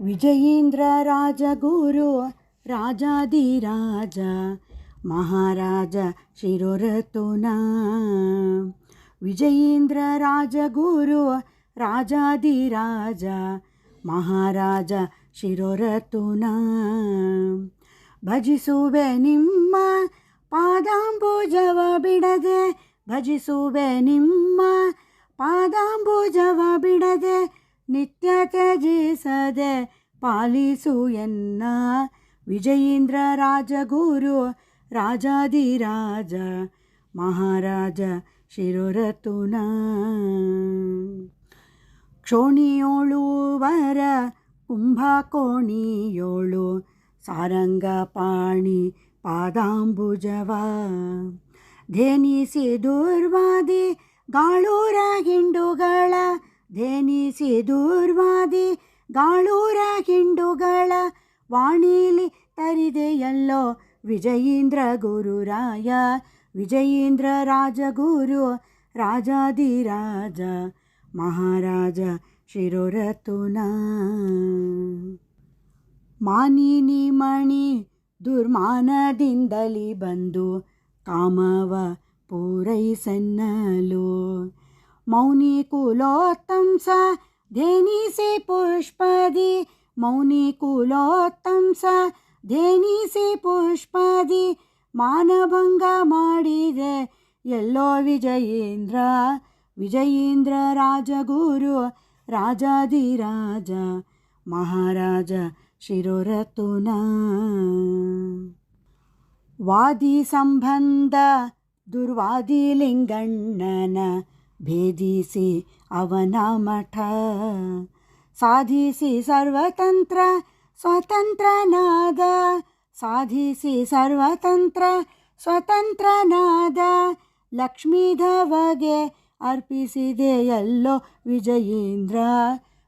ವಿಜಯೇಂದ್ರ ರಾಜಗುರು ರಾಜಾದಿರಾಜ ಮಹಾರಾಜ ಶಿರೋರತುನ. ವಿಜಯೀಂದ್ರ ರಾಜಗುರು ರಾಜಾದಿರಾಜ ಮಹಾರಾಜ ಶಿರೋರತುನ. ಭಜಿಸುವೆ ನಿಮ್ಮ ಪಾದಾಂಬೂಜವ ಬಿಡದೆ, ಭಜಿಸುವೆ ನಿಮ್ಮ ಪಾದಾಂಬೂಜವ ಬಿಡದೆ ನಿತ್ಯ ತ್ಯಜಿಸದೆ ಪಾಲಿಸು ಎನ್ನ. ವಿಜಯೇಂದ್ರ ರಾಜಗುರು ರಾಜಾದಿರಾಜ ಮಹಾರಾಜ ಶಿರೋರತುನ. ಕ್ಷೋಣಿಯೋಳು ವರ ಕುಂಭಕೋಣಿಯೋಳು ಸಾರಂಗ ಪಾಣಿ ಪಾದಾಂಬುಜವ. ಧೇನಿಸಿ ದುರ್ವಾದಿ, ಗಾಳೂರ ಹಿಂಡುಗಳ ಧೇನಿಸಿ ದೂರ್ವಾದಿ ಗಾಳೂರ ಹಿಂಡುಗಳ ವಾಣಿಲಿ ತರಿದೆಯಲ್ಲೋ ವಿಜಯೀಂದ್ರ ಗುರುರಾಯ, ವಿಜಯೇಂದ್ರ ರಾಜಗುರು ರಾಜಾದಿರಾಜ ಮಹಾರಾಜ ಶಿರೋರತುನ. ಮಾನಿನಿ ಮಣಿ ದುರ್ಮಾನದಿಂದಲಿ ಬಂದು ಕಾಮವ ಪೂರೈಸನ್ನಲು. ಮೌನಿ ಕುಲೋತ್ತಂಸ ಧೇನಿಸಿ ಪುಷ್ಪದಿ ಮೌನಿ ಕುಲೋತ್ತಂಸ ಧೇನಿಸಿ ಪುಷ್ಪದಿ ಮಾನಭಂಗ ಮಾಡಿದೆ ಎಲ್ಲೋ ವಿಜಯೇಂದ್ರ ವಿಜಯೇಂದ್ರ ರಾಜಗುರು ರಾಜಾದಿರಾಜ ಮಹಾರಾಜ ಶಿರೋರತುನ ವಾದಿ ಸಂಬಂಧ ದುರ್ವಾದಿ ಲಿಂಗಣ್ಣನ ಭೇದಿಸಿ ಅವನ ಮಠ. ಸಾಧಿಸಿ ಸರ್ವತಂತ್ರ, ಸ್ವತಂತ್ರನಾದ. ಸಾಧಿಸಿ ಸರ್ವತಂತ್ರ, ಸ್ವತಂತ್ರನಾದ. ಲಕ್ಷ್ಮೀಧವಗೆ ಅರ್ಪಿಸಿದೆ ಎಲ್ಲೋ ವಿಜಯೀಂದ್ರ.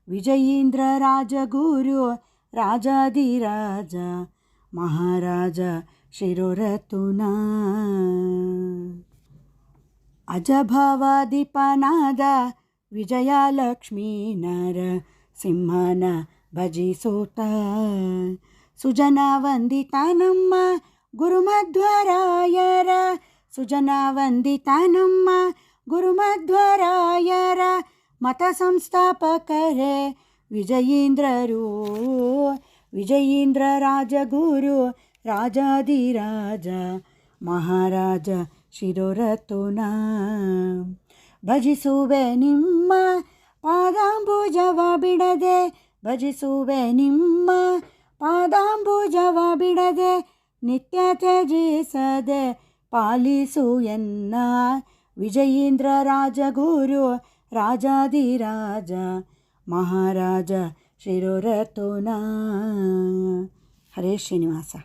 ವಿಜಯೀಂದ್ರ ರಾಜಗುರು ರಾಜಾದಿರಾಜ ಮಹಾರಾಜ ಶಿರೋರತುನ. ಅಜಭವದೀಪನಾದ ವಿಜಯಲಕ್ಷ್ಮೀ ನರ ಸಿಂಹನ ಭಜಿಸೋತ ಸುಜನ ವಂದಿತ ನಮ್ಮ ಗುರುಮಧ್ವರಾಯರ ಸುಜನ ವಂದಿತ ನಮ್ಮ ಗುರುಮಧ್ವರಾಯರ ಮತ ಸಂಸ್ಥಾಪಕರೇ ವಿಜಯೇಂದ್ರರು ವಿಜಯೇಂದ್ರ ರಾಜಗುರು ರಾಜಾದಿರಾಜ ಮಹಾರಾಜ ಶಿರೋರತುನ. ಭಜಿಸುವೆ ನಿಮ್ಮ ಪಾದಾಂಬುಜವ ಬಿಡದೆ, ಭಜಿಸುವೆ ನಿಮ್ಮ ಪಾದಾಂಬುಜವ ಬಿಡದೆ, ನಿತ್ಯ ತ್ಯಜಿಸದೆ ಪಾಲಿಸು ಎನ್ನ. ವಿಜಯೀಂದ್ರ ರಾಜಗುರು ರಾಜಾದಿರಾಜ ಮಹಾರಾಜ ಶಿರೋರತುನ. ಹರೇ ಶ್ರೀನಿವಾಸ.